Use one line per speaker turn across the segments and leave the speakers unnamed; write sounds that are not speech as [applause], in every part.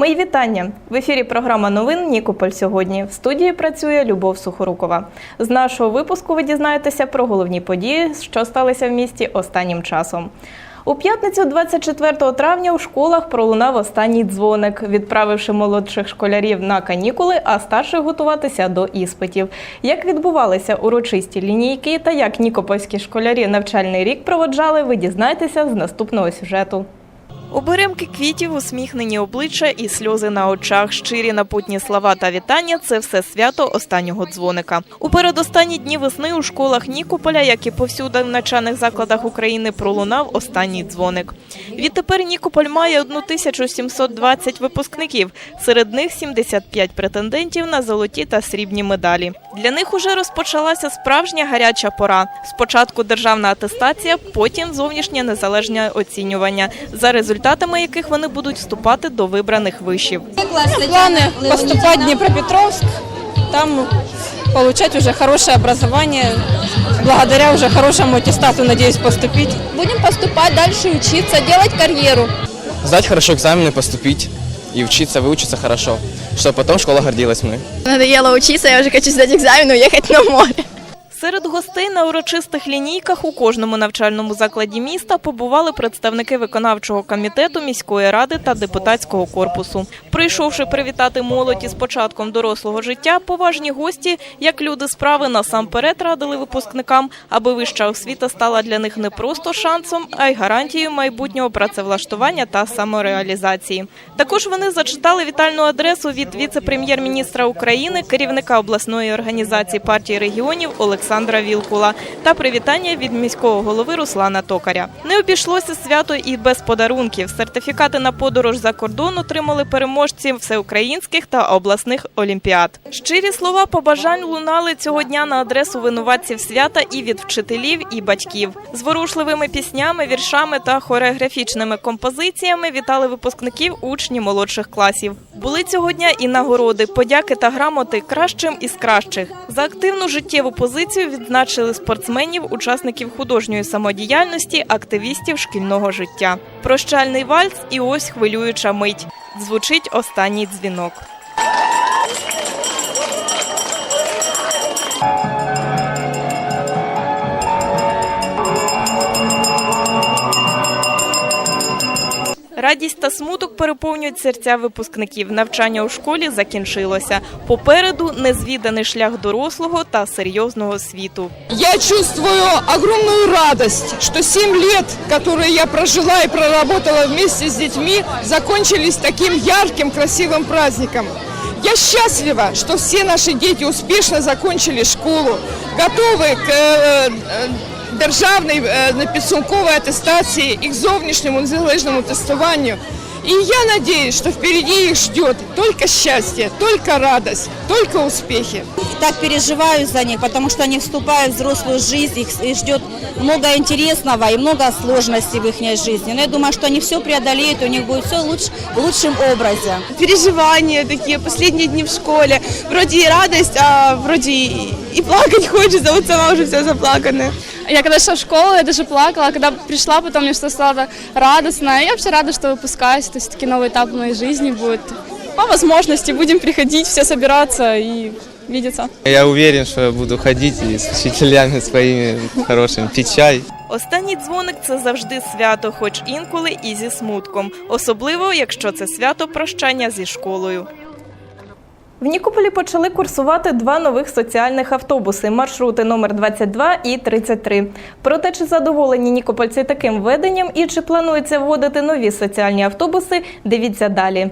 Мої вітання в ефірі. Програма новин Нікополь сьогодні. В студії працює Любов Сухорукова. З нашого випуску ви дізнаєтеся про головні події, що сталися в місті останнім часом. У п'ятницю, 24 травня, у школах пролунав останній дзвоник, відправивши молодших школярів на канікули, а старших готуватися до іспитів. Як відбувалися урочисті лінійки та як нікопольські школярі навчальний рік проводжали, ви дізнаєтеся з наступного сюжету. Оберемки квітів, усміхнені обличчя і сльози на очах, щирі напутні слова та вітання це все свято останнього дзвоника. У передостанні дні весни у школах Нікополя, як і повсюди в навчальних закладах України, пролунав останній дзвоник. Відтепер Нікополь має 1720 випускників. Серед них 75 претендентів на золоті та срібні медалі. Для них уже розпочалася справжня гаряча пора. Спочатку державна атестація, потім зовнішнє незалежне оцінювання, за результатами яких вони будуть вступати до вибраних вишів.
Планы поступать в Днепропетровск, там получать уже хорошее образование, благодаря уже хорошему аттестату, надеюсь, поступить.
Будем поступать дальше, учиться, делать карьеру.
Сдать хорошо экзамены, поступить и учиться, выучиться хорошо, чтобы потом школа гордилась мной.
Надоело учиться, я уже хочу сдать экзамен и уехать на море.
Серед гостей на урочистих лінійках у кожному навчальному закладі міста побували представники виконавчого комітету міської ради та депутатського корпусу. Прийшовши привітати молодь із початком дорослого життя, поважні гості, як люди справи, насамперед радили випускникам, аби вища освіта стала для них не просто шансом, а й гарантією майбутнього працевлаштування та самореалізації. Також вони зачитали вітальну адресу від віце-прем'єр-міністра України, керівника обласної організації партії регіонів Олександра Вілкула та привітання від міського голови Руслана Токаря. Не обійшлося свято і без подарунків. Сертифікати на подорож за кордон отримали переможці всеукраїнських та обласних олімпіад. Щирі слова побажань лунали цього дня на адресу винуватців свята і від вчителів, і батьків. Зворушливими піснями, віршами та хореографічними композиціями вітали випускників учні молодших класів. Були цього дня і нагороди, подяки та грамоти кращим із кращих. За активну життєву позицію відзначили спортсменів, учасників художньої самодіяльності, активістів шкільного життя. Прощальний вальс і ось хвилююча мить. Звучить останній дзвінок. Радість та смуток переповнюють серця випускників. Навчання у школі закінчилося. Попереду незвіданий шлях дорослого та серйозного світу.
Я чувствую огромную радость, что 7 лет, которые я прожила и проработала вместе с детьми, закончились таким ярким, красивым праздником. Я счастлива, что все наши дети успешно закончили школу, готовы к е, е, державній е, підсумковій атестації і к зовнішньому незалежному тестуванню. И я надеюсь, что впереди их ждет только счастье, только радость, только успехи.
так переживаю за них, потому что они вступают в взрослую жизнь, их их ждет много интересного и много сложностей в их жизни. Но я думаю, что они все преодолеют, и у них будет все луч, в лучшем образе.
переживания такие, последние дни в школе. Вроде и радость, а вроде и, и плакать хочется, вот сама уже вся заплаканная.
Я когда шла в школу, я даже плакала, а когда пришла, потом мне что стало радостно. Я вообще рада, что выпускаюсь, то есть таки новый этап в моей жизни будет. По возможности будем приходить, все собираться и видеться.
Я уверен, что я буду ходить и с учителями своими хорошими пить чай.
Останній дзвоник це завжди свято, хоч інколи і зі смутком, особливо якщо це свято прощання зі школою. В Нікополі почали курсувати два нових соціальних автобуси маршрути номер 22 і 33. Проте чи задоволені нікопольці таким введенням і чи планується вводити нові соціальні автобуси, дивіться далі.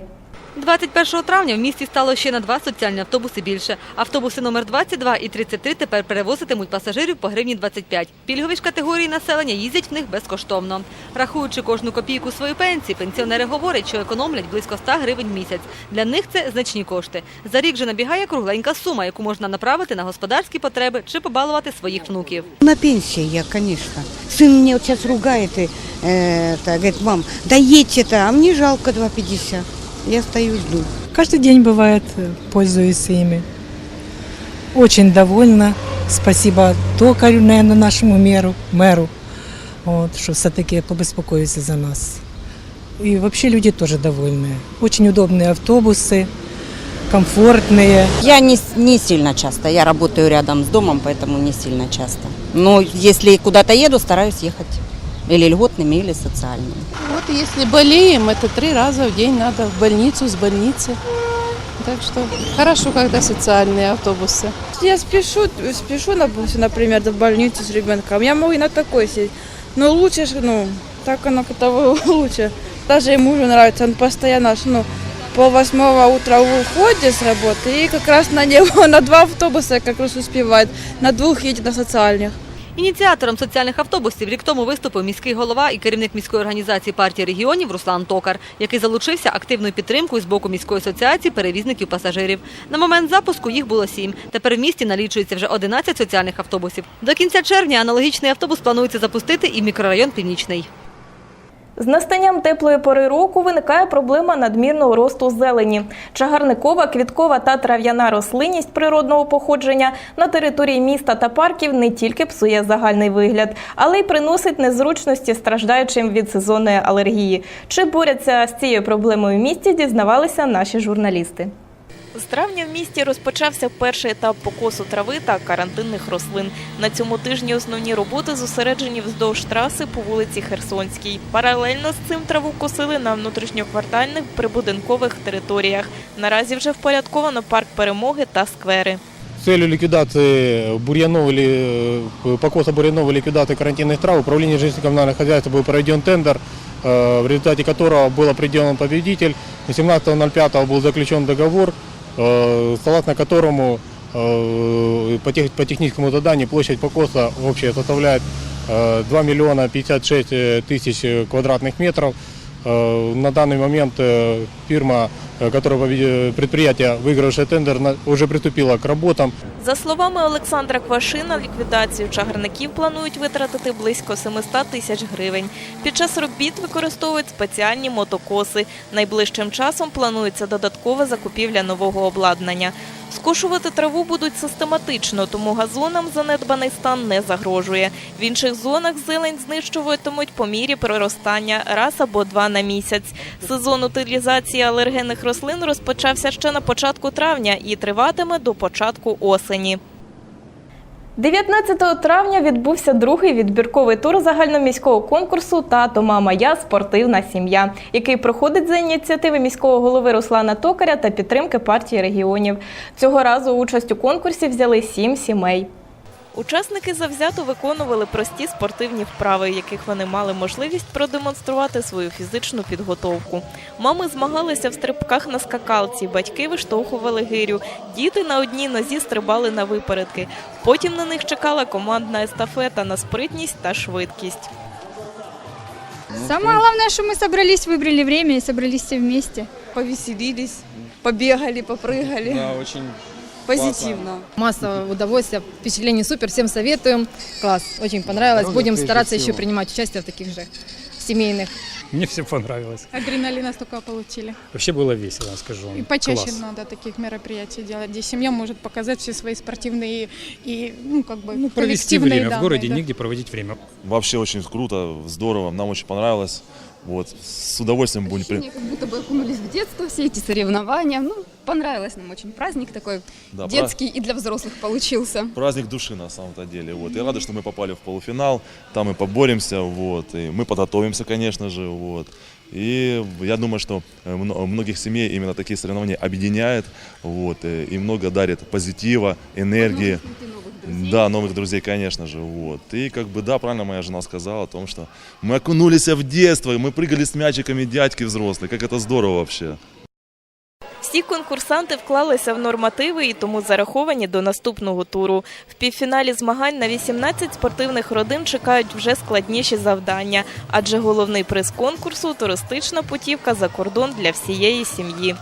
21 травня в місті стало ще на два соціальні автобуси більше. Автобуси номер 22 і 33 тепер перевозитимуть пасажирів по гривні 25. Пільгові ж категорії населення їздять в них безкоштовно. Рахуючи кожну копійку своєї пенсії, пенсіонери говорять, що економлять близько 100 гривень в місяць. Для них це значні кошти. За рік же набігає кругленька сума, яку можна направити на господарські потреби чи побалувати своїх внуків.
На пенсии я, конечно. Сын мне вот сейчас ругает и э, это, говорит, мам, да едьте-то, а мне жалко 2,50. Я стою жду.
Каждый день бывает, э, пользуюсь ими. Очень довольна. Спасибо токарю, наверное, нашему мэру, мэру вот, что все-таки побеспокоился за нас. и вообще люди тоже довольные. Очень удобные автобусы, комфортные.
Я не, не сильно часто. Я работаю рядом с домом, поэтому не сильно часто. Но если куда-то еду, стараюсь ехать. Или льготными, или социальными.
Вот если болеем, это три раза в день надо в больницу, с больницы. Так что хорошо, когда социальные автобусы.
Я спешу, спешу, например, в больницу с ребенком. Я могу и на такой сесть. Но лучше, ну, так оно того [laughs] лучше. Даже и мужу нравится, он постоянно, ну, пол восьмого утра уходит с работы и как раз на него [laughs] на два автобуса как раз успевает, на двух едет на социальных.
Ініціатором соціальних автобусів рік тому виступив міський голова і керівник міської організації партії регіонів Руслан Токар, який залучився активною підтримкою з боку міської асоціації перевізників пасажирів. На момент запуску їх було сім. Тепер в місті налічується вже 11 соціальних автобусів. До кінця червня аналогічний автобус планується запустити і в мікрорайон Північний.
З настанням теплої пори року виникає проблема надмірного росту зелені. Чагарникова, квіткова та трав'яна рослинність природного походження на території міста та парків не тільки псує загальний вигляд, але й приносить незручності страждаючим від сезонної алергії. Чи борються з цією проблемою в місті, дізнавалися наші журналісти. З травня в місті розпочався перший етап покосу трави та карантинних рослин. На цьому тижні основні роботи зосереджені вздовж траси по вулиці Херсонській. Паралельно з цим траву косили на внутрішньоквартальних прибудинкових територіях. Наразі вже впорядковано парк перемоги та сквери.
С целью ликвидации бурьянов или э, покоса бурьянов и ликвидации карантинных трав управление жилищно-коммунального хозяйства был проведен тендер, э, в результате которого был определен победитель. 17.05 был заключен договор, э, согласно которому э, по, тех- по техническому заданию площадь покоса общая составляет э, 2 миллиона 56 тысяч квадратных метров. Э, На данный момент э, фирма, э, которая победи- предприятие, выигравшее тендер, уже приступило к работам.
За словами Олександра Квашина, ліквідацію чагарників планують витратити близько 700 тисяч гривень. Під час робіт використовують спеціальні мотокоси. Найближчим часом планується додаткова закупівля нового обладнання. Скошувати траву будуть систематично, тому газонам занедбаний стан не загрожує. В інших зонах зелень знищуватимуть по мірі проростання раз або два на місяць. Сезон утилізації алергенних рослин розпочався ще на початку травня і триватиме до початку осені. 19 травня відбувся другий відбірковий тур загальноміського конкурсу Тато, мама, я спортивна сім'я, який проходить за ініціативи міського голови Руслана Токаря та підтримки партії регіонів. Цього разу участь у конкурсі взяли сім сімей. Учасники завзято виконували прості спортивні вправи, в яких вони мали можливість продемонструвати свою фізичну підготовку. Мами змагалися в стрибках на скакалці, батьки виштовхували гирю, діти на одній нозі стрибали на випередки. Потім на них чекала командна естафета на спритність та швидкість.
Самое главное, что мы собрались, выбрали время и собрались все вместе.
Повеселились, побегали, попрыгали.
Да, очень
Позитивно.
Масса удовольствия, впечатлений супер, всем советуем. Класс, очень понравилось. Будем стараться еще принимать участие в таких же семейных.
Мне все понравилось.
Адреналина столько получили.
Вообще было весело, скажу.
И почаще надо таких мероприятий делать, где семья может показать все свои спортивные и, ну, как бы,
Ну, провести время в
данные,
городе,
да.
негде проводить время.
Вообще очень круто, здорово, нам очень понравилось. Вот, с удовольствием будем...
как будто бы окунулись в детство, все эти соревнования. Ну, понравилось нам очень. Праздник такой
Да, пра-
детский и для взрослых получился.
Праздник души на самом-то деле. Вот. Я рада, что мы попали в полуфинал, там мы поборемся, вот, и мы подготовимся, конечно же, вот. И я думаю, что э, мно- многих семей именно такие соревнования объединяют, вот, э, и много дарит позитива, энергии. Да, новых друзей, конечно же, вот. И как бы, да, правильно моя жена сказала о том, что мы окунулись в детство, и мы прыгали с мячиками дядьки взрослые, как это здорово вообще.
Всі конкурсанти вклалися в нормативи і тому зараховані до наступного туру. В півфіналі змагань на 18 спортивних родин чекають вже складніші завдання, адже головний приз конкурсу туристична путівка за кордон для всієї сім'ї.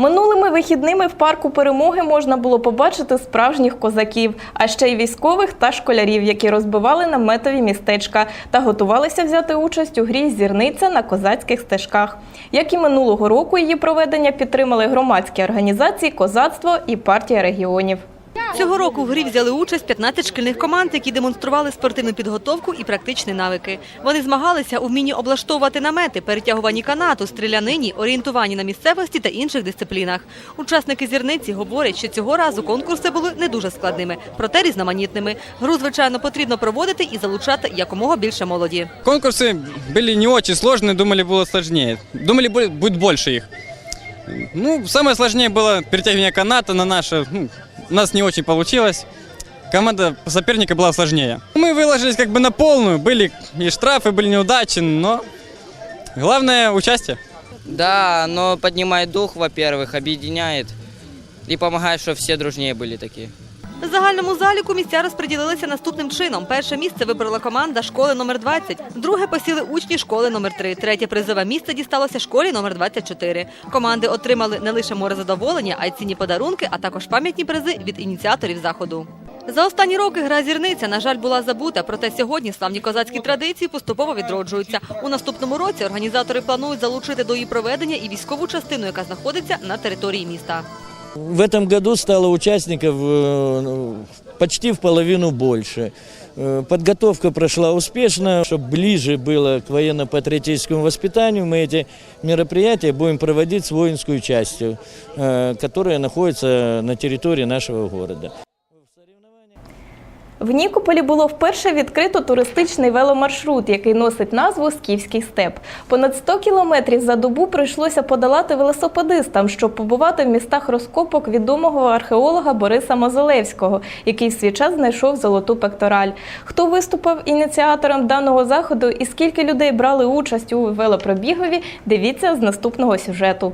Минулими вихідними в парку перемоги можна було побачити справжніх козаків, а ще й військових та школярів, які розбивали наметові містечка та готувалися взяти участь у грі Зірниця на козацьких стежках. Як і минулого року, її проведення підтримали громадські організації Козацтво і партія регіонів.
Я
Цього року в грі взяли участь 15 шкільних команд, які демонстрували спортивну підготовку і практичні навики. Вони змагалися у вмінні облаштовувати намети, перетягуванні канату, стрілянині, орієнтуванні на місцевості та інших дисциплінах. Учасники зірниці говорять, що цього разу конкурси були не дуже складними, проте різноманітними. Гру, звичайно, потрібно проводити і залучати якомога більше молоді.
Конкурсы были не очень сложные, думали, было сложнее. Думали, бу- будет больше их. Ну, самое сложнее было перетягивание каната на наше. Ну, у нас не очень получилось. Команда соперника была сложнее. Мы выложились как бы на полную. Были и штрафы, были неудачи, но главное участие.
Да, оно поднимает дух, во-первых, объединяет и помогает, чтобы все дружнее были такие.
В загальному заліку місця розподілилися наступним чином. Перше місце вибрала команда школи номер 20, друге посіли учні школи номер 3, третє призове місце дісталося школі номер 24. Команди отримали не лише море задоволення, а й цінні подарунки, а також пам'ятні призи від ініціаторів заходу. За останні роки гра зірниця, на жаль, була забута, проте сьогодні славні козацькі традиції поступово відроджуються. У наступному році організатори планують залучити до її проведення і військову частину, яка знаходиться на території міста.
В этом году стало участников э, ну, почти в половину больше. Э, Подготовка прошла успешно. Чтобы ближе было к военно-патриотическому воспитанию, мы эти мероприятия будем проводить с воинской частью, э, которая находится на территории нашего города.
В Нікополі було вперше відкрито туристичний веломаршрут, який носить назву Скіфський степ. Понад 100 кілометрів за добу прийшлося подолати велосипедистам, щоб побувати в містах розкопок відомого археолога Бориса Мозолевського, який в свій час знайшов золоту пектораль. Хто виступив ініціатором даного заходу і скільки людей брали участь у велопробігові, дивіться з наступного сюжету.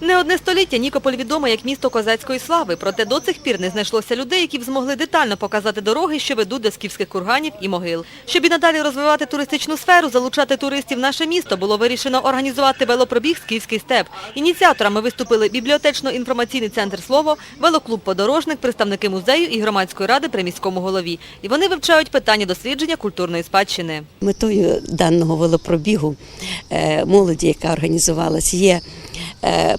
Не одне століття Нікополь відомий як місто козацької слави, проте до цих пір не знайшлося людей, які б змогли детально показати дороги, що ведуть до скіфських курганів і могил. Щоб і надалі розвивати туристичну сферу, залучати туристів в наше місто, було вирішено організувати велопробіг «Скіфський степ». Ініціаторами виступили бібліотечно-інформаційний центр «Слово», велоклуб «Подорожник», представники музею і громадської ради при міському голові. І вони вивчають питання дослідження культурної спадщини.
Метою даного велопробігу е, молоді, яка організувалась, є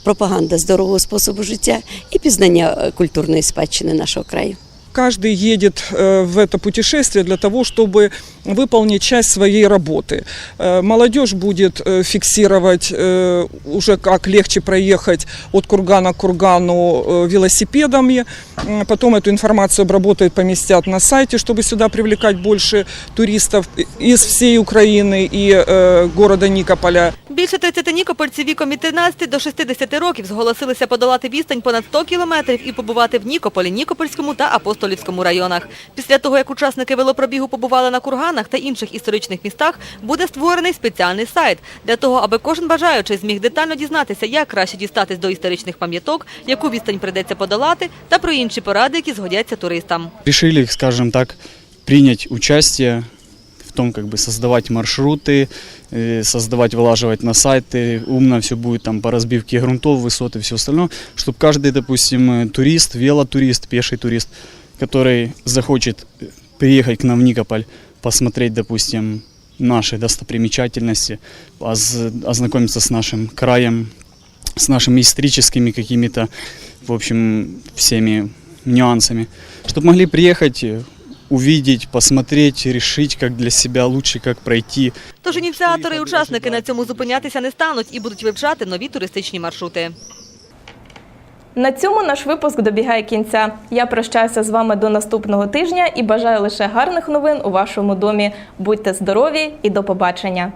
пропаганда здорового способу життя і пізнання е, культурної спадщини нашого краю.
Каждый едет э, в это путешествие для того, чтобы выполнить часть своей работы. Э, Молодежь будет э, фиксировать э, уже как легче проехать от кургана к кургану э, велосипедами. М, Потом эту информацию обработают, поместят на сайте, чтобы сюда привлекать больше туристов из всей Украины и э, города Никополя.
Більше 30 нікопольців віком від 13 до 60 років зголосилися подолати відстань понад 100 кілометрів і побувати в Нікополі, Нікопольському та Апостолівському районах. Після того, як учасники велопробігу побували на курганах та інших історичних містах, буде створений спеціальний сайт для того, аби кожен бажаючий зміг детально дізнатися, як краще дістатись до історичних пам'яток, яку відстань прийдеться подолати, та про інші поради, які згодяться туристам.
Решили, скажем так, принять участие в том, как бы создавать маршруты, э, создавать, вылаживать на сайты. Умно все будет там по разбивке грунтов, высоты, все остальное. Чтобы каждый, допустим, э, турист, велотурист, пеший турист, который захочет э, приехать к нам в Никополь, посмотреть, допустим, наши достопримечательности, оз- ознакомиться с нашим краем, с нашими историческими какими-то, в общем, всеми нюансами, чтобы могли приехать, увидеть, посмотреть, решить, как для себя лучше, как пройти.
Тож ініціатори і учасники на цьому зупинятися не стануть і будуть вивчати нові туристичні маршрути.
На цьому наш випуск добігає кінця. Я прощаюся з вами до наступного тижня і бажаю лише гарних новин у вашому домі. Будьте здорові і до побачення!